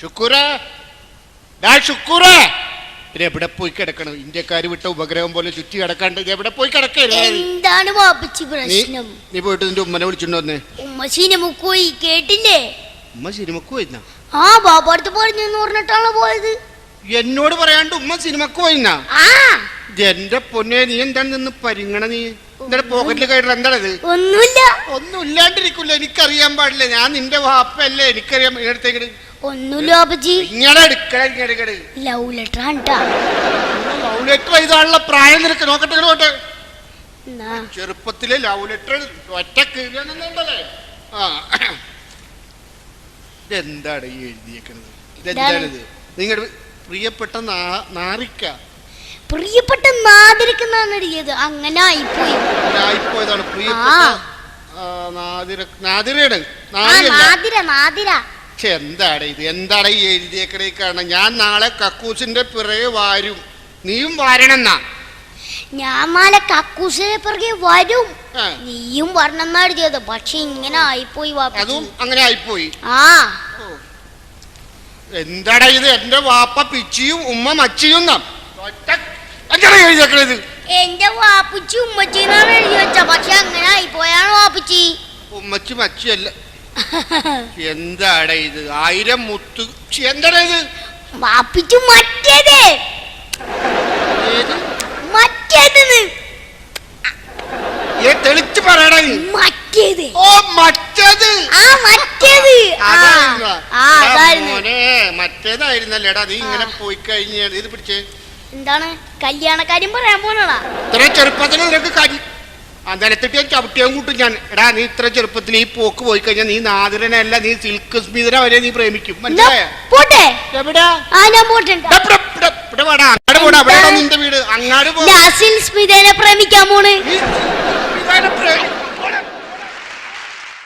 ഷുക്കൂറേ ഡാ ഷുക്കൂറേ പിന്നെ എവിടെ പോയി കിടക്കണം? ഇന്ത്യക്കാര് വിട്ട ഉപഗ്രഹം പോലെ ചുറ്റി കിടക്കാണ്ട് എവിടെ പോയി എന്താണ് വാപ്പച്ചി പ്രശ്നം? നീ പോയിട്ട് നിന്റെ ഉമ്മനെ വിളിച്ചിട്ടുണ്ടോ വന്ന്. ഉമ്മ സിനിമക്ക് പോയി കേട്ടില്ലേ? ഉമ്മ സിനിമക്ക് പോയിരുന്ന ആ ബാബടുത്ത് പറഞ്ഞു പറഞ്ഞിട്ടാണല്ലോ പോയത്? എന്നോട് പറയാണ്ട് ഉമ്മ സിനിമക്ക് പോയിന്നാ ആ. എന്റെ പൊന്നെ നീ എന്താണ് നിന്ന് പരിങ്ങണ നീ? നിന്റെ പോക്കറ്റിൽ കയറി എന്താണത്? ഒന്നുമില്ല. ഒന്നും ഇല്ലാണ്ടിരിക്കില്ല എനിക്കറിയാൻ പാടില്ല. ഞാൻ നിന്റെ വാപ്പല്ലേ എനിക്കറിയാം ഇങ്ങനത്തേക്ക് ഒന്നുമില്ല വാപ്പച്ചി ഇങ്ങനെ എടുക്കട ഇങ്ങനെ എടുക്കട് ലവ് ലെറ്റർ ആണ്ടാ ലവ് ലെറ്റർ എഴുതാനുള്ള പ്രായം നിനക്ക്. നോക്കട്ടെ നോട്ടെ ചെറുപ്പത്തിലെ ലവ് ലെറ്റർ ഒറ്റ കീഴിയാണെന്നുണ്ടല്ലേ ആ. ഇതെന്താണ് ഈ എഴുതിയേക്കുന്നത് ഇതെന്താണിത്? നിങ്ങളുടെ പ്രിയപ്പെട്ട നാറിക്ക. പ്രിയപ്പെട്ട നാദിരിക്കുന്നാണ് എഴുതിയത് അങ്ങനെ ആയിപ്പോയി. ആയിപ്പോയതാണ്. പ്രിയപ്പെട്ട ആ, നാദിര നാദിരയാണ്. ആ നാദിരല്ല നാദിര നാദിര. പക്ഷെ എന്താടെ ഇത്? എന്താടെ ഈ എഴുതിയേക്കണേ കാരണം ഞാൻ നാളെ കക്കൂസിന്റെ പിറകെ വാരും. നീയും വാരണെന്നാ? ഞാൻ നാളെ കക്കൂസിന്റെ പിറകെ വരും. ആ, നീയും വരണമെന്നാ എഴുതിയത് പക്ഷെ ഇങ്ങനെ ആയിപ്പോയി വാപ്പച്ചി. അതും അങ്ങനെ ആയിപ്പോയി. ആ. എന്താടാ ഇത്? എന്റെ വാപ്പ പിച്ചിയും ഉമ്മ മച്ചിയും ന്നാ. ഒറ്റ- എന്താണ് എഴുതിയേക്കണത് എന്റെ വാപ്പച്ചി ഉമ്മച്ചിന്നാണ് എഴുതി വെച്ച. പക്ഷെ അങ്ങനെ ആയിപ്പോയാണ് വാപ്പച്ചി. ഉമ്മച്ചി മച്ചിയല്ല. എന്താടാ ഇത്? ആയിരം മുത്ത്. ഛി, ഇത്? വാപ്പിച്ചു മറ്റേത്. ഏത്? മറ്റേത് ഏ തെളിച്ച് പറയണേ മറ്റേത്. ഓ മറ്റേത്. ആ മറ്റേത്. ആ അതായിരുന്നോ? ആ എടാ അതായിരുന്നു മോനെ മറ്റേതായിരുന്നല്ലേടാ. നീ ഇങ്ങനെ പോയി കഴിഞ്ഞ ഇത് പിടിച്ചേ. എന്താണ്? കല്യാണക്കാര്യം പറയാൻ പോലുള്ള ഇത്ര ചെറുപ്പത്തിൽ നിനക്ക് കരി നിലത്തിട്ട് ഞാൻ ചവിട്ടിയാൻ കൂട്ടും ഞാൻ. എടാ നീ ഇത്ര ചെറുപ്പത്തിൽ ഈ പോക്ക് പോയി കഴിഞ്ഞാൽ നീ നാദിരനല്ല നീ സിൽക്ക് സ്മിതര വരെ നീ പ്രേമിക്കും. മനസ്സിലായോട്ടെ പോട്ടെ. നിന്റെ വീട്? അങ്ങാട് സ്മിതേനെ പ്രേമിക്കാൻ പോണ്.